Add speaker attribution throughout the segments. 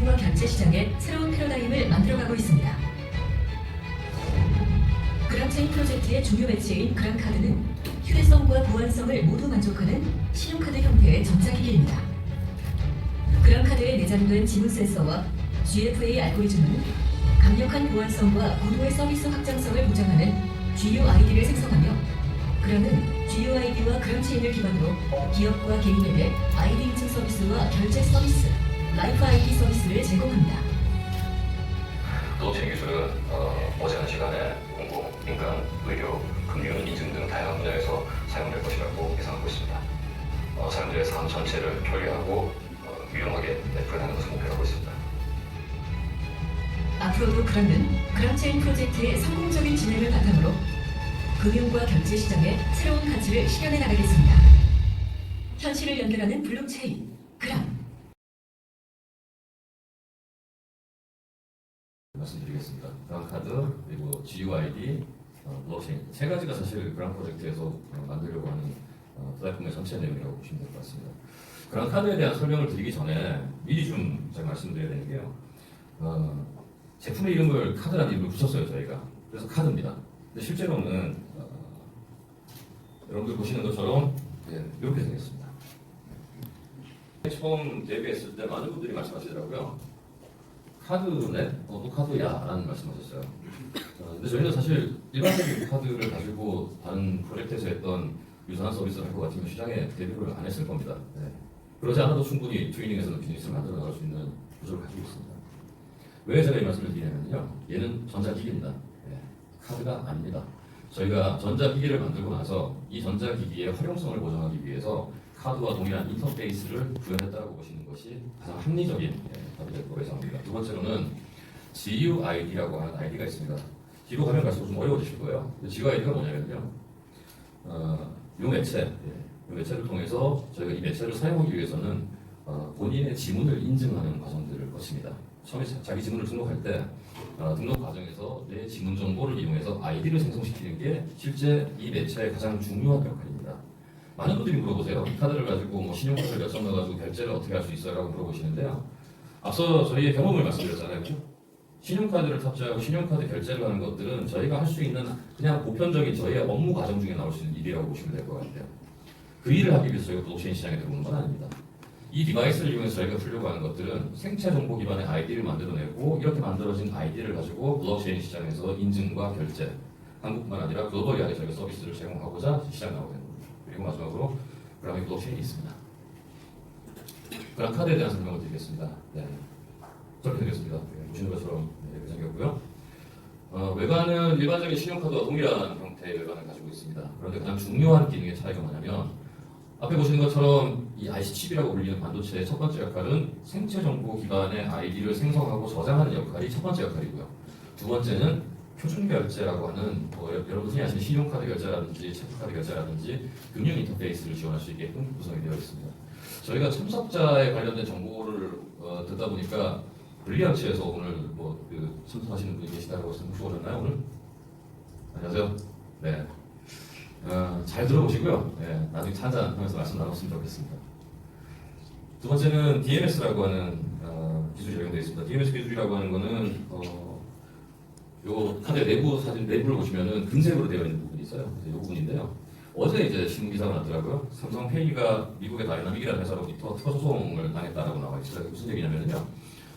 Speaker 1: 인증과 결제 시장의 새로운 패러다임을 만들어가고 있습니다. 그랑체인 프로젝트의 중요 매체인 그랑카드는 휴대성과 보안성을 모두 만족하는 신용카드 형태의 전자기기입니다. 그랑카드에 내장된 지문 센서와 GFA 알고리즘은 강력한 보안성과 고도의 서비스 확장성을 보장하는 GUID를 생성하며 그랑은 GUID와 그랑체인을 기반으로 기업과 개인에게 아이디 인증 서비스와 결제 서비스, 라이프 아이디 서비스를 제공합니다.
Speaker 2: 블록체인 기술은 어, 머지않은 시간에 공공, 민간, 의료, 금융, 인증 등 다양한 분야에서 사용될 것이라고 예상하고 있습니다. 어, 사람들의 삶 전체를 편리하고 어, 유용하게 내풀어나는 것을 목표로 하고 있습니다.
Speaker 1: 앞으로도 그랑은 그랑체인 프로젝트의 성공적인 진행을 바탕으로 금융과 결제 시장의 새로운 가치를 실현해 나가겠습니다. 현실을 연결하는 블록체인,
Speaker 3: GUID, 어, 블록체인 세 가지가 사실 그랑 프로젝트에서 어, 만들려고 하는 어, 플랫폼의 전체 내용이라고 보시면 될 것 같습니다. 그랑카드에 대한 설명을 드리기 전에 미리 좀 제가 말씀드려야 되는 게요. 어, 제품의 이름을 카드라는 이름을 붙였어요 저희가. 그래서 카드입니다. 근데 실제로는 어, 여러분들 보시는 것처럼 예, 이렇게 생겼습니다. 처음 데뷔했을 때 많은 분들이 말씀하시더라고요. 카드네? 어, 너 카드야? 라는 말씀하셨어요. 어, 근데 저희는 사실 일반적인 카드를 가지고 다른 프로젝트에서 했던 유사한 서비스를 할 것 같으면 시장에 데뷔를 안 했을 겁니다. 네. 그러지 않아도 충분히 트레이닝에서는 비즈니스를 만들어 나갈 수 있는 구조를 가지고 있습니다. 왜 제가 이 말씀을 드리냐면요. 얘는 전자기기입니다. 네. 카드가 아닙니다. 저희가 전자기기를 만들고 나서 이 전자기기의 활용성을 보장하기 위해서 카드와 동일한 인터페이스를 구현했다고 보시는 것이 가장 합리적인 예, 답이 될 거라고 예상합니다. 두 번째로는 GUID라고 하는 아이디가 있습니다. 뒤로 가면 갈수록 좀 어려워지실 거예요. GUID가 뭐냐면요. 어, 이 매체, 예, 이 매체를 통해서 저희가 이 매체를 사용하기 위해서는 어, 본인의 지문을 인증하는 과정들을 거칩니다. 처음에 자- 자기 지문을 등록할 때 어, 등록 과정에서 내 지문 정보를 이용해서 아이디를 생성시키는 게 실제 이 매체의 가장 중요한 역할입니다. 많은 분들이 물어보세요. 이 카드를 가지고 뭐 신용카드를 몇장 넣어가지고 결제를 어떻게 할 수 있어요? 라고 물어보시는데요. 앞서 저희의 경험을 말씀드렸잖아요. 신용카드를 탑재하고 신용카드 결제를 하는 것들은 저희가 할 수 있는 그냥 보편적인 저희의 업무 과정 중에 나올 수 있는 일이라고 보시면 될 것 같아요. 그 일을 하기 위해서 저희가 블록체인 시장에 들어오는 건 아닙니다. 이 디바이스를 이용해서 저희가 풀려고 하는 것들은 생체 정보 기반의 아이디를 만들어내고 이렇게 만들어진 아이디를 가지고 블록체인 시장에서 인증과 결제, 한국뿐만 아니라 글로벌하게 저희가 서비스를 제공하고자 시장 나오게 됩니다. 그리고 마지막으로 그라미 블록체인이 있습니다. 그랑 카드에 대한 설명을 드리겠습니다. 네. 생겼습니다. 네, 보시는 것처럼 네, 이렇게 생겼고요. 어, 외관은 일반적인 신용카드와 동일한 형태의 외관을 가지고 있습니다. 그런데 가장 중요한 기능의 차이가 뭐냐면 앞에 보시는 것처럼 이 IC 칩이라고 불리는 반도체의 첫 번째 역할은 생체 정보 기반의 아이디를 생성하고 저장하는 역할이 첫 번째 역할이고요. 두 번째는 표준 결제라고 하는 뭐 여- 여러분 흔히 아시는 신용카드 결제라든지 체크카드 결제라든지 금융 인터페이스를 지원할 수 있게끔 구성이 되어 있습니다. 저희가 참석자에 관련된 정보를 어, 듣다 보니까 브릴리언츠에서 오늘 뭐그 참석하시는 분이 계시다고 해서 혹시 오셨나요 오늘? 안녕하세요. 네. 어, 잘 들어보시고요. 네, 나중에 한잔 하면서 말씀 나눴으면 좋겠습니다. 두 번째는 DMS라고 하는 어, 기술이 적용되어 있습니다. DMS 기술이라고 하는 거는 어, 요 카드 내부 사진 내부를 보시면은 금색으로 되어 있는 부분이 있어요. 그래서 이 부분인데요. 어제 이제 신문 기사가 났더라고요. 삼성 페이가 미국의 다이나믹이라는 회사로부터 특허 소송을 당했다라고 나와 있어요. 무슨 얘기냐면요.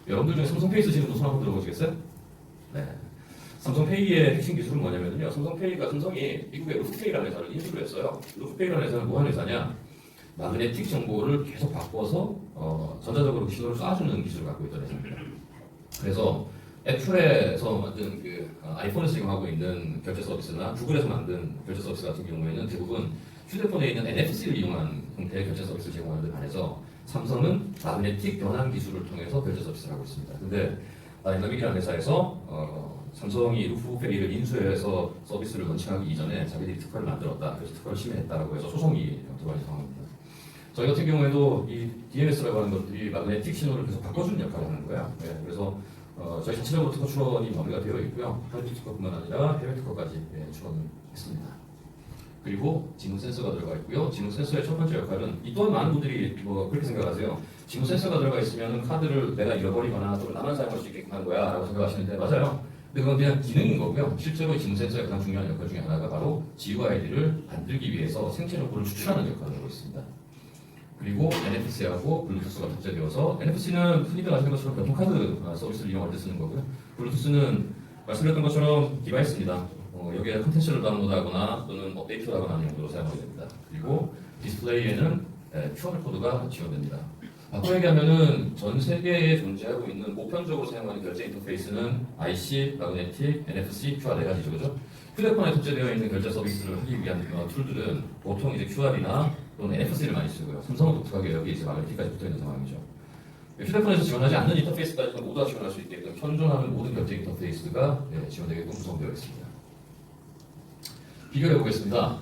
Speaker 3: 여러분들 중에 삼성 페이 쓰시는 분 손 한번 들어보시겠어요? 네. 삼성 페이의 핵심 기술은 뭐냐면요. 삼성 페이가 삼성이 미국의 루프페이라는 회사를 인수를 했어요. 루프페이라는 회사는 뭐 하는 회사냐? 마그네틱 정보를 계속 바꿔서 어, 전자적으로 신호를 쏴주는 기술을 갖고 있던 회사입니다. 그래서 애플에서 만든 그 어, 아이폰에서 지금 있는 결제 서비스나 구글에서 만든 결제 서비스 같은 경우에는 대부분 휴대폰에 있는 NFC를 이용한 형태의 결제 서비스를 제공하는 데 반해서 삼성은 마그네틱 변환 기술을 통해서 결제 서비스를 하고 있습니다. 근데 다이나믹이라는 회사에서 어, 삼성이 루프페이를 인수해서 서비스를 런칭하기 이전에 자기들이 특허를 만들었다. 그래서 특허를 심의했다라고 해서 소송이 들어간 상황입니다. 저희 같은 경우에도 이 DMS라고 하는 것들이 마그네틱 신호를 계속 바꿔주는 역할을 하는 거예요. 네, 그래서 어, 저희 자체적으로 특허 출원이 마무리가 되어 있고요. 한국 특허뿐만 아니라 해외 특허까지 예, 출원했습니다. 그리고 지문 센서가 들어가 있고요. 지문 센서의 첫 번째 역할은 이 또한 많은 분들이 뭐 그렇게 생각하세요. 지문 센서가 들어가 있으면 카드를 내가 잃어버리거나 또는 나만 사용할 수 있게끔 한 거야라고 생각하시는데 맞아요. 근데 그건 그냥 기능인 거고요. 실제로 지문 센서의 가장 중요한 역할 중에 하나가 바로 GUID를 만들기 위해서 생체 정보를 추출하는 역할을 하고 있습니다. 그리고 NFC하고 블루투스가 탑재되어서 NFC는 흔히들 아시는 것처럼 교통카드 아, 서비스를 이용할 때 쓰는 거고요. 블루투스는 말씀드렸던 것처럼 디바이스입니다. 어, 여기에 컨텐츠를 다운로드하거나 또는 업데이트를 하거나 하는 용도로 사용하게 됩니다. 그리고 디스플레이에는 에, QR 코드가 지원됩니다. 바꿔 얘기하면은 전 세계에 존재하고 있는 보편적으로 사용하는 결제 인터페이스는 IC, 마그네틱, NFC, QR 네 가지죠, 그죠? 휴대폰에 탑재되어 있는 결제 서비스를 하기 위한 어, 툴들은 보통 이제 QR이나 또는 NFC를 많이 쓰고요. 삼성은 독특하게 여기 이제 마그네틱까지 붙어 있는 상황이죠. 휴대폰에서 지원하지 않는 인터페이스까지는 모두 다 지원할 수 있게끔 현존하는 모든 결제 인터페이스가 예, 지원되게끔 구성되어 있습니다. 비교해 보겠습니다.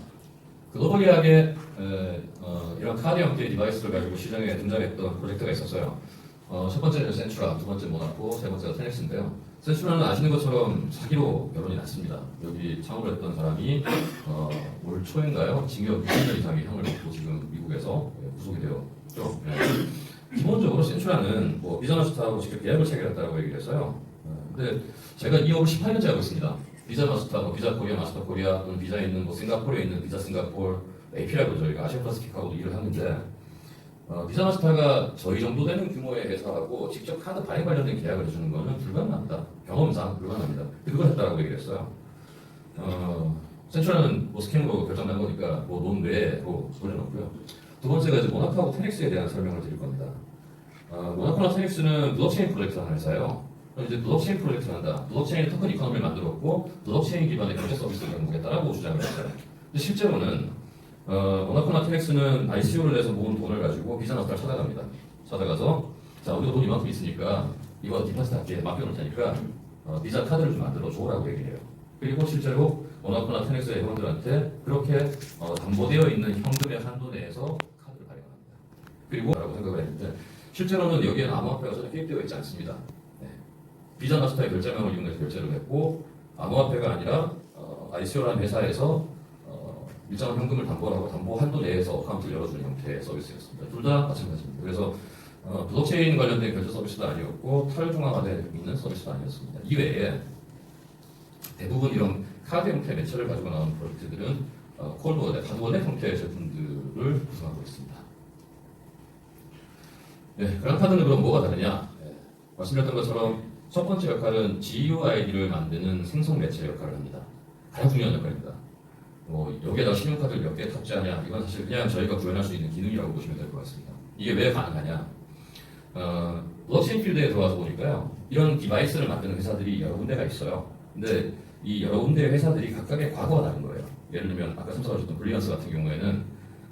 Speaker 3: 글로벌리하게 에, 어, 이런 카드 형태의 디바이스를 가지고 시장에 등장했던 프로젝트가 있었어요. 어, 첫 번째는 센츄라, 두 번째 모나코, 세 번째가 테넥스인데요. 센츄라는 아시는 것처럼 사기로 결론이 났습니다. 여기 창업을 했던 사람이 어, 올 초인가요? 징역 6년 이상의 형을 받고 지금 미국에서 예, 구속이 되었죠. 예. 기본적으로 센츄라는 뭐 비자마스터하고 직접 계약을 체결했다고 얘기를 했어요. 어, 근데 제가 이 업을 18년째 하고 있습니다. 비자 마스터, 뭐 비자 코리아, 마스터 코리아 또는 비자에 있는 뭐 싱가포르에 있는 비자 싱가포르, AP라고 저희가 아시아 퍼시픽하고도 일을 하는데 어, 비자 마스터가 저희 정도 되는 규모의 회사하고 직접 카드 발행 관련된 계약을 해주는 거는 불가능합니다. 경험상 불가능합니다. 그걸 했다라고 얘기를 했어요. 어, 센츄라는 뭐 스캠으로 결정난 거니까 뭐 논 외로 돌려놓고요. 두 번째가 이제 모나코하고 테닉스에 대한 설명을 드릴 겁니다. 어, 모나코나 테닉스는 블록체인 프로젝트를 하는 회사예요. 이제 블록체인 프로젝트를 한다. 블록체인 토큰 이코노미를 만들었고 블록체인 기반의 결제 서비스를 연구했다라고 주장을 했어요. 근데 실제로는 어, 모나코나 테넥스는 ICO를 내서 모은 돈을 가지고 비자 마스터를 찾아갑니다. 찾아가서 자 우리가 돈 이만큼 있으니까 이거 디파스트한테 맡겨놓을 테니까 어, 비자 카드를 좀 만들어 줘라고 얘기를 해요. 그리고 실제로 모나코나 테넥스의 회원들한테 그렇게 어, 담보되어 있는 현금의 한도 내에서 카드를 발행합니다. 그리고 라고 생각을 했는데 실제로는 여기에는 암호화폐가 전혀 개입되어 있지 않습니다. 네. 비자 마스터의 결제명을 이용해서 결제를 했고 암호화폐가 아니라 어, ICO라는 회사에서 어, 일정한 현금을 담보를 하고 담보 한도 내에서 어카운트를 열어주는 형태의 서비스였습니다. 둘 다 마찬가지입니다. 그래서 어, 블록체인 관련된 결제 서비스도 아니었고 탈중앙화되어 있는 서비스도 아니었습니다. 이외에 대부분 이런 카드 형태 매체를 가지고 나오는 프로젝트들은 어, 콜드워렛, 하드워렛 형태의 제품들을 구성하고 있습니다. 네, 그랑카드는 그럼 뭐가 다르냐? 네, 말씀드렸던 것처럼 첫 번째 역할은 GUID를 만드는 생성 매체 역할을 합니다. 가장 중요한 역할입니다. 뭐 여기에다 신용카드를 몇 개 탑재하냐 이건 사실 그냥 저희가 구현할 수 있는 기능이라고 보시면 될 것 같습니다. 이게 왜 가능하냐? 어, 블록체인 필드에 들어와서 보니까요 이런 디바이스를 만드는 회사들이 여러 군데가 있어요. 근데 이 여러 군데의 회사들이 각각의 과거가 다른 거예요. 예를 들면 아까 참석하셨던 블리언스 같은 경우에는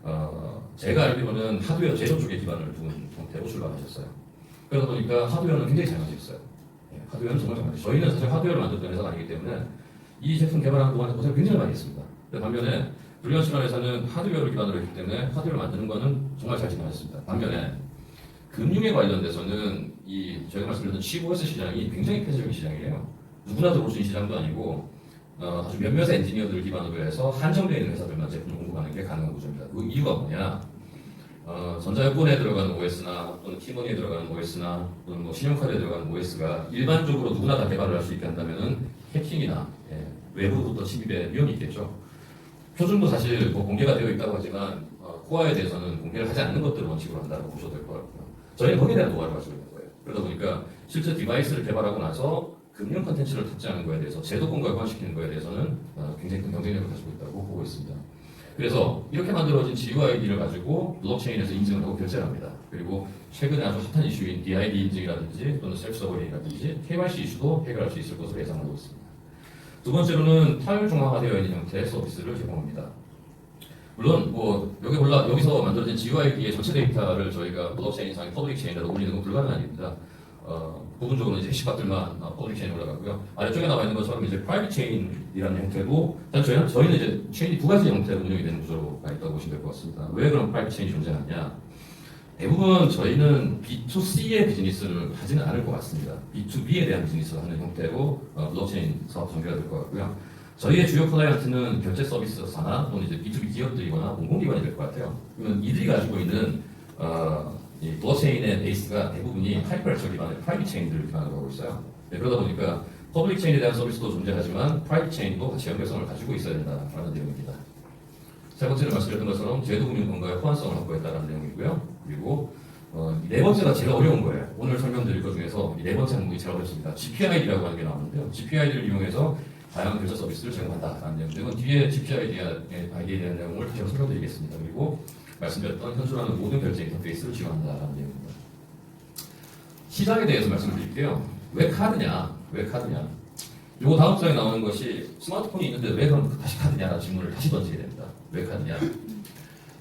Speaker 3: 어, 제가 알기로는 하드웨어 제조 쪽에 기반을 둔 형태로 출발하셨어요. 그러다 보니까 하드웨어는 굉장히 잘 만드셨어요. 예, 하드웨어는 정말 잘 만드셨어요. 저희는 사실 하드웨어를 만들던 회사가 아니기 때문에 이 제품 개발하는 동안에 고생 굉장히 많이 했습니다. 근데 반면에 브리언스라는 회사는 하드웨어를 기반으로 했기 때문에 하드웨어를 만드는 거는 정말 잘 진행하셨습니다. 반면에 금융에 관련돼서는 이 저희가 말씀드렸던 C5S 시장이 굉장히 폐쇄적인 시장이에요. 누구나 들어올 수 있는 시장도 아니고 어, 아주 몇몇의 엔지니어들을 기반으로 해서 한정되어 있는 회사들만 제품을 공급하는 게 가능한 구조입니다. 그 이유가 뭐냐? 어, 전자여권에 들어가는 OS나 또는 키머니에 들어가는 OS나 또는 뭐 신용카드에 들어가는 OS가 일반적으로 누구나 다 개발을 할 수 있게 한다면은 해킹이나 예, 외부부터 침입의 위험이 있겠죠. 표준도 사실 뭐 공개가 되어 있다고 하지만 어, 코어에 대해서는 공개를 하지 않는 것들을 원칙으로 한다고 보셔도 될 것 같고요. 저희는 거기에 대한 노하우를 가지고 있는 거예요. 그러다 보니까 실제 디바이스를 개발하고 나서 금융 컨텐츠를 탑재하는 거에 대해서 제도권과 연관시키는 거에 대해서는 어, 굉장히 큰 경쟁력을 가지고 있다고 보고 있습니다. 그래서 이렇게 만들어진 GUID를 가지고 블록체인에서 인증을 하고 결제를 합니다. 그리고 최근에 아주 핫한 이슈인 DID 인증이라든지 또는 셀프 서버링이라든지 KYC 이슈도 해결할 수 있을 것으로 예상하고 있습니다. 두 번째로는 탈중앙화되어 있는 형태의 서비스를 제공합니다. 물론 뭐 여기 올라 여기서 만들어진 GUID의 전체 데이터를 저희가 블록체인 상의 퍼블릭 체인에 올리는 건 불가능한 일입니다. 어, 부분적으로 이제 해시값들만 어, 퍼블릭 체인에 올라가고요. 아래쪽에 나와 있는 것처럼 이제 프라이빗 체인이라는 형태고, 저희는, 저희는 이제 체인이 두 가지 형태로 운영이 되는 구조가 있다고 보시면 될 것 같습니다. 왜 그런 프라이빗 체인이 존재하냐? 대부분 저희는 B2C의 비즈니스를 하지는 않을 것 같습니다. B2B에 대한 비즈니스를 하는 형태로 어, 블록체인 사업 전개가 될 것 같고요. 저희의 주요 클라이언트는 결제 서비스사나 또는 이제 B2B 기업들이거나 공공기관이 될 것 같아요. 그러면 이들이 가지고 있는 어, 이 블록체인의 베이스가 대부분이 하이퍼레처 기반의 프라이빗 체인들을 기반으로 하고 있어요. 네, 그러다 보니까 퍼블릭 체인에 대한 서비스도 존재하지만 프라이빗 체인도 같이 연결성을 가지고 있어야 된다라는 내용입니다. 세 번째로 말씀드렸던 것처럼 제도금융권과의 호환성을 확보했다는 내용이고요. 그리고 어, 이네 번째가 제일 어려운 거예요. 오늘 설명드릴 것 중에서 이네 번째 항목이 제일 어렵습니다. GPID라고 하는 게 나오는데요. GPID를 이용해서 다양한 결제 서비스를 제공한다라는 내용인데 이건 뒤에 GPID에 대한 내용을 제가 설명드리겠습니다. 그리고 말씀드렸던 현존하는 모든 결제 인터페이스를 지원한다라는 내용입니다. 시장에 대해서 말씀드릴게요. 왜 카드냐? 왜 카드냐? 요 다음 장에 나오는 것이 스마트폰이 있는데 왜 그럼 다시 카드냐라는 질문을 다시 던지게 됩니다. 왜 카드냐?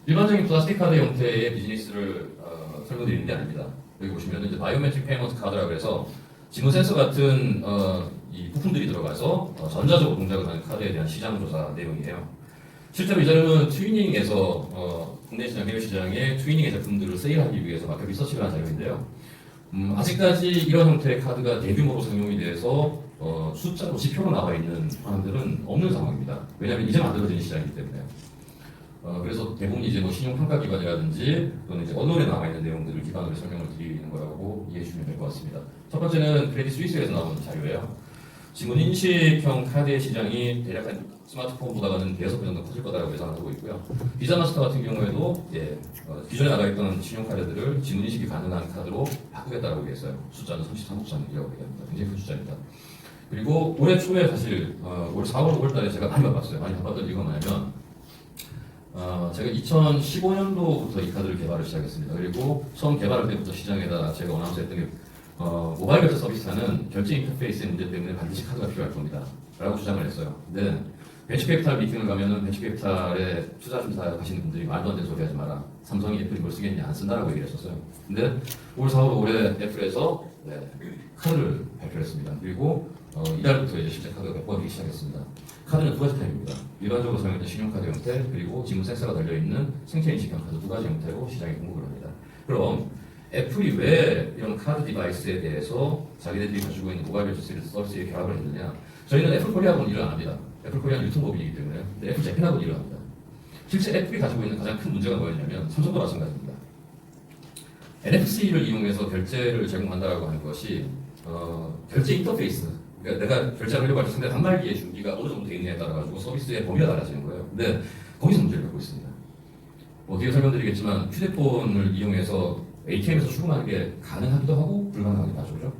Speaker 3: 일반적인 플라스틱 카드 형태의 비즈니스를 어, 설명드리는 게 아닙니다. 여기 보시면 이제 바이오메트릭 페이먼트 카드라고 해서 지문 센서 같은 어, 이 부품들이 들어가서 어, 전자적으로 동작을 하는 카드에 대한 시장 조사 내용이에요. 실제로 이제는 트위닝에서 어, 국내 시장, 해외 시장에 트위닝의 제품들을 세일하기 위해서 마켓 리서치를 한 자료인데요. 음, 아직까지 이런 형태의 카드가 대규모로 상용이 돼서 어, 숫자로 지표로 나와 있는 사람들은 없는 상황입니다. 왜냐하면 이제 만들어지는 시장이기 때문에. 어, 그래서 대부분 이제 뭐 신용평가기관이라든지 또는 이제 언론에 나와 있는 내용들을 기반으로 설명을 드리는 거라고 이해해 주시면 될 것 같습니다. 첫 번째는 크레딧 스위스에서 나온 자료예요. 지문 인식형 카드의 시장이 대략 한 스마트폰보다는 대여섯 배 정도 커질 거다라고 예상하고 있고요. 비자 마스터 같은 경우에도 예, 어, 기존에 나가 있던 신용카드들을 지문 인식이 가능한 카드로 바꾸겠다라고 얘기했어요. 숫자는 33억 장이라고 얘기합니다. 굉장히 큰 숫자입니다. 그리고 올해 초에 사실 어, 올 4월, 5월 달에 제가 많이 바빴어요. 많이 바빴던 이유가 뭐냐면 어, 제가 2015년도부터 이 카드를 개발을 시작했습니다. 그리고 처음 개발할 때부터 시장에다 제가 어나운스했던 게 어, 모바일 결제 서비스는 결제 인터페이스의 문제 때문에 반드시 카드가 필요할 겁니다. 라고 주장을 했어요. 근데 벤처캐피탈 미팅을 가면은 벤처캐피탈에 투자 심사 가시는 분들이 말도 안 되는 소리 하지 마라. 삼성이 애플이 뭘 쓰겠냐 안 쓴다라고 얘기를 했었어요. 근데 올 4월 올해 애플에서 네, 카드를 발표했습니다. 그리고 어, 이달부터 이제 실제 카드가 배포하기 시작했습니다. 카드는 두 가지 타입입니다. 일반적으로 사용하는 신용카드 형태 그리고 지문 센서가 달려있는 생체 인식형 카드 두 가지 형태로 시장에 공급을 합니다. 그럼 애플이 왜 이런 카드 디바이스에 대해서 자기네들이 가지고 있는 모바일 서비스에 결합을 했느냐? 저희는 애플 코리아하고는 일을 안 합니다. 애플 코리아는 유통법이기 때문에. 애플 재팬하고는 일을 합니다. 실제 애플이 가지고 있는 가장 큰 문제가 뭐였냐면 삼성도 마찬가지입니다. NFC를 이용해서 결제를 제공한다라고 하는 것이 어, 결제 인터페이스. 그러니까 내가 결제를 하려고 할때 상대 단말기의 준비가 어느 정도 돼 있느냐에 따라 가지고 서비스의 범위가 달라지는 거예요. 근데 거기서 문제를 갖고 있습니다. 뭐 뒤에 설명드리겠지만 휴대폰을 이용해서 ATM에서 출금하는 게 가능하기도 하고 불가능하기도 하죠. 그죠?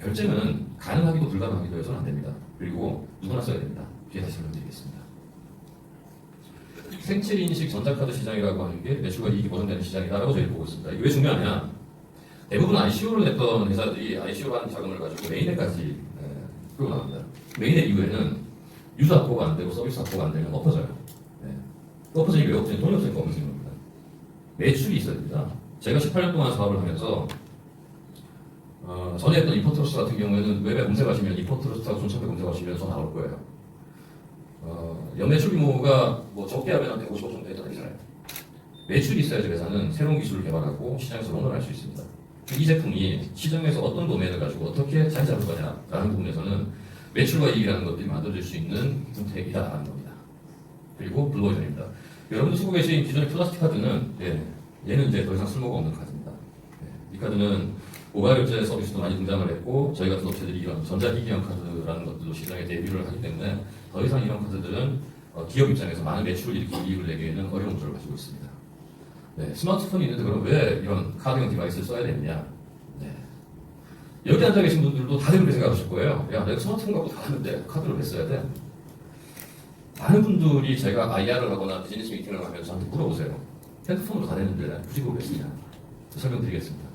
Speaker 3: 결제는 가능하기도 불가능하기도 해서는 안 됩니다. 그리고 누구나 써야 됩니다. 뒤에 다시 설명드리겠습니다. 생체 인식 전자카드 시장이라고 하는 게 매출과 이익이 보장되는 시장이다라고 저희 보고 있습니다. 이게 왜 중요하냐? 대부분 ICO를 냈던 회사들이 ICO로 한 자금을 가지고 메인넷까지 예, 끌고 나갑니다. 메인넷 이후에는 유저 확보가 안 되고 서비스 확보가 안 되면 엎어져요. 예. 엎어지기 왜 엎어지냐? 돈이 없으니까 엎어지는 겁니다. 매출이 있어야 됩니다. 제가 18년 동안 사업을 하면서 어, 전에 했던 이포트러스 같은 경우에는 웹에 검색하시면 이포트러스하고 손첩에 검색하시면 저 나올 거예요. 어, 연매출 규모가 뭐 적게 하면 한 150억 정도 회사예요. 매출이 있어야지 회사는 새로운 기술을 개발하고 시장에서 론을 할 수 있습니다. 이 제품이 시장에서 어떤 도메인을 가지고 어떻게 자리 잡을 거냐라는 부분에서는 매출과 이익이라는 것들이 만들어질 수 있는 선택이다라는 겁니다. 그리고 블루오션입니다. 여러분 쓰고 계신 기존의 플라스틱 카드는 예, 얘는 이제 더 이상 쓸모가 없는 카드입니다. 예, 이 카드는 모바일 결제 서비스도 많이 등장을 했고 저희 같은 업체들이 이런 전자기기형 카드라는 것들도 시장에 데뷔를 하기 때문에 더 이상 이런 카드들은 어, 기업 입장에서 많은 매출을 일으키고 이익을 내기에는 어려운 구조를 가지고 있습니다. 네, 스마트폰이 있는데 그럼 왜 이런 카드형 디바이스를 써야 되느냐? 네. 여기 앉아 계신 분들도 다들 그렇게 생각하실 거예요. 야, 내가 스마트폰 갖고 다 하는데 카드를 왜 써야 돼? 많은 분들이 제가 IR을 하거나 비즈니스 미팅을 하면서 저한테 물어보세요. 핸드폰으로 다 되는데 굳이 그걸 왜 쓰냐? 설명드리겠습니다.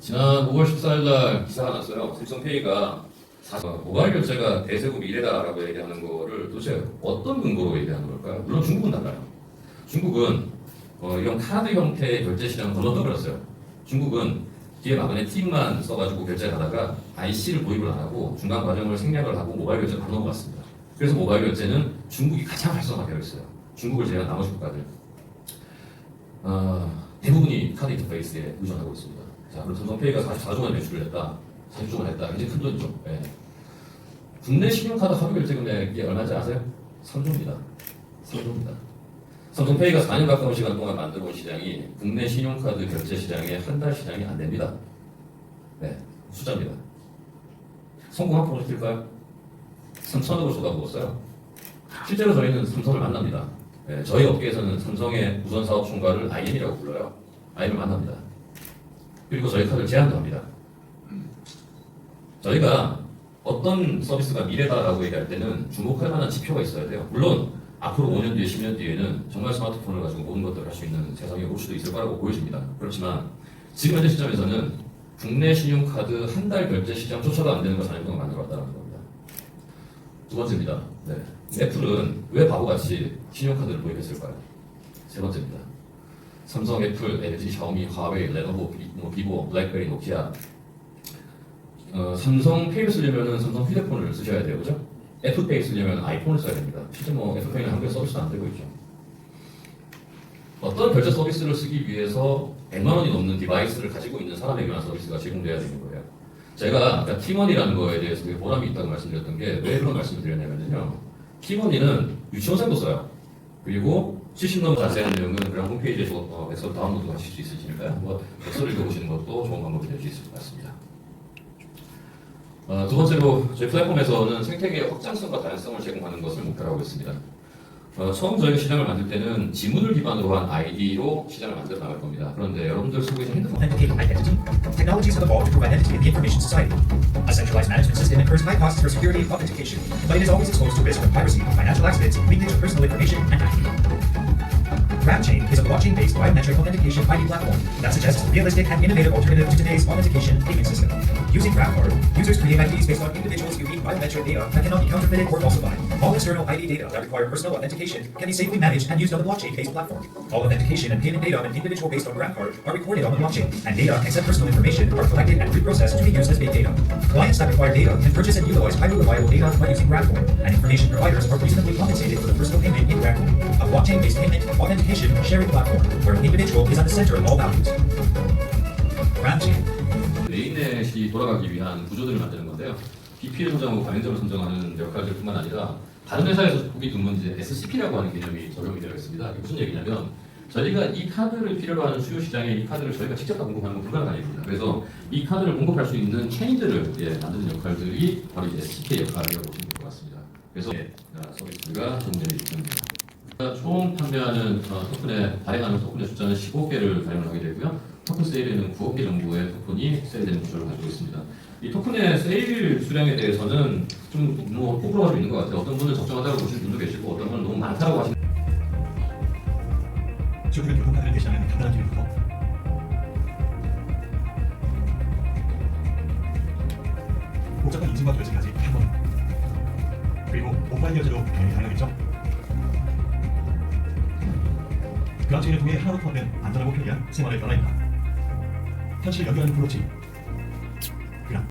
Speaker 3: 지난 5월 14일 날 기사가 났어요. 삼성페이가 사- 어, 모바일 결제가 대세고 미래다라고 얘기하는 거를 도대체 어떤 근거로 얘기하는 걸까요? 물론 중국은 달라요. 중국은 어, 이런 카드 형태의 결제 시장을 건너떠버렸어요. 중국은 뒤에 막연히 팁만 써가지고 결제를 하다가 IC를 도입을 안 하고 중간 과정을 생략을 하고 모바일 결제를 바로 넘어갔습니다. 그래서 모바일 결제는 중국이 가장 활성화되어 있어요. 중국을 제외한 나머지 국가들. 어, 대부분이 카드 인터페이스에 의존하고 있습니다. 자, 그럼 삼성페이가 44조 원 매출을 했다. 40조 원 했다. 굉장히 큰 돈이죠. 예. 국내 신용카드 하루 결제 금액이 얼마인지 아세요? 3조입니다. 3조입니다. 삼성페이가 4년 가까운 시간 동안 만들어 온 시장이 국내 신용카드 결제 시장의 한 달 시장이 안 됩니다. 네, 숫자입니다. 성공한 프로젝트일까요? 3천억을 쏟아부었어요. 실제로 저희는 삼성을 만납니다. 네, 저희 업계에서는 삼성의 우선 사업 총괄을 IM이라고 불러요. IM을 만납니다. 그리고 저희 카드를 제안도 합니다. 저희가 어떤 서비스가 미래다라고 얘기할 때는 주목할 만한 지표가 있어야 돼요. 물론 앞으로 5년 뒤에 10년 뒤에는 정말 스마트폰을 가지고 모든 것들을 할 수 있는 세상이 올 수도 있을 거라고 보여집니다. 그렇지만 지금 현재 시점에서는 국내 신용카드 한 달 결제 시장조차도 안 되는 걸 4년 동안 만들어왔다는 겁니다. 두 번째입니다. 네. 애플은 왜 바보같이 신용카드를 도입했을까요? 세 번째입니다. 삼성, 애플, LG, 샤오미, 화웨이, 레노버, 비- 뭐, 비보, 블랙베리, 노키아 어, 삼성 페이를 쓰려면 삼성 휴대폰을 쓰셔야 돼요, 그죠? 애플페이 쓰려면 아이폰을 써야 됩니다. 실제 뭐 애플페이는 한국에 서비스도 안 되고 있죠. 어떤 결제 서비스를 쓰기 위해서 100만 원이 넘는 디바이스를 가지고 있는 사람에게만 서비스가 제공돼야 되는 거예요. 제가 아까 티머니라는 거에 대해서 되게 보람이 있다고 말씀드렸던 게 왜 그런 말씀을 드렸냐면요. 티머니는 유치원생도 써요. 그리고 70년 자세한 내용은 그냥 홈페이지에서 어, 엑셀 다운로드 하실 수 있으시니까요. 뭐 엑셀을 읽어보시는 것도 좋은 방법이 될 수 있을 것 같습니다. 어, 두 번째로 저희 플랫폼에서는 생태계의 확장성과 다양성을 제공하는 것을 목표로 하고 있습니다. 어, 처음 저희가 시장을 만들 때는 지문을 기반으로 한 아이디로 시장을 만들어 나갈 겁니다. 그런데 여러분들 쓰고 계신 핸드폰
Speaker 4: identity, technologies have evolved to prove identity in the information society. A centralized management system incurs high costs for security authentication, but it is always exposed to risk of piracy, financial accidents, leakage of personal information, and hacking. GrabChain is a blockchain-based biometric authentication ID platform that suggests realistic and innovative alternative to today's authentication payment system. Using GrabCard, users create IDs based on individuals' unique biometric data that cannot be counterfeited or falsified. All external ID data that require personal authentication can be safely managed and used on the blockchain-based platform. All authentication and payment data of an individual based on GrabCard are recorded on the blockchain, and data except personal information are collected and reprocessed to be used as big data. Clients that require data can purchase and utilize highly reliable data by using GrabCoin, and information providers are reasonably compensated for the personal blockchain-based payment authentication sharing platform where an individual is at the center of all values.
Speaker 3: 메인넷이 돌아가기 위한 구조들을 만드는 건데요. BP를 선정하고 가맹점을 선정하는 역할들 뿐만 아니라 다른 회사에서 보기 드문 SCP라고 하는 개념이 적용이 되어 있습니다. 이게 무슨 얘기냐면 저희가 이 카드를 필요로 하는 수요 시장에 이 카드를 저희가 직접 다 공급하는 건 불가능한 일입니다. 그래서 이 카드를 공급할 수 있는 체인들을 예, 만드는 역할들이 바로 이 SCP의 역할이라고 보시면 될 것 같습니다. 그래서 예, 아, 서비스가 존재해 있습니다. 총 판매하는 어, 토큰에 발행하는 토큰의 숫자는 15개를 발행을 하게 되고요. 토큰 세일에는 9억 개 정도의 토큰이 세일되는 구조를 가지고 있습니다. 이 토큰의 세일 수량에 대해서는 좀뭐 호불호가 좀 있는 것 같아요. 어떤 분은 적정하다고 보시는 분도 계시고 어떤 분은 너무 많다고 하시는
Speaker 5: 최고의 교통카드를 대신하는 간단한 기능부터 복잡한 인증과 결제까지 한 번. 그리고 오프라인 결제로 당연히 가능하겠죠? 그랑체인을 통해 하나로 통합된 안전하고 편리한 생활의 변화입니다. 현실 연결하는 블록체인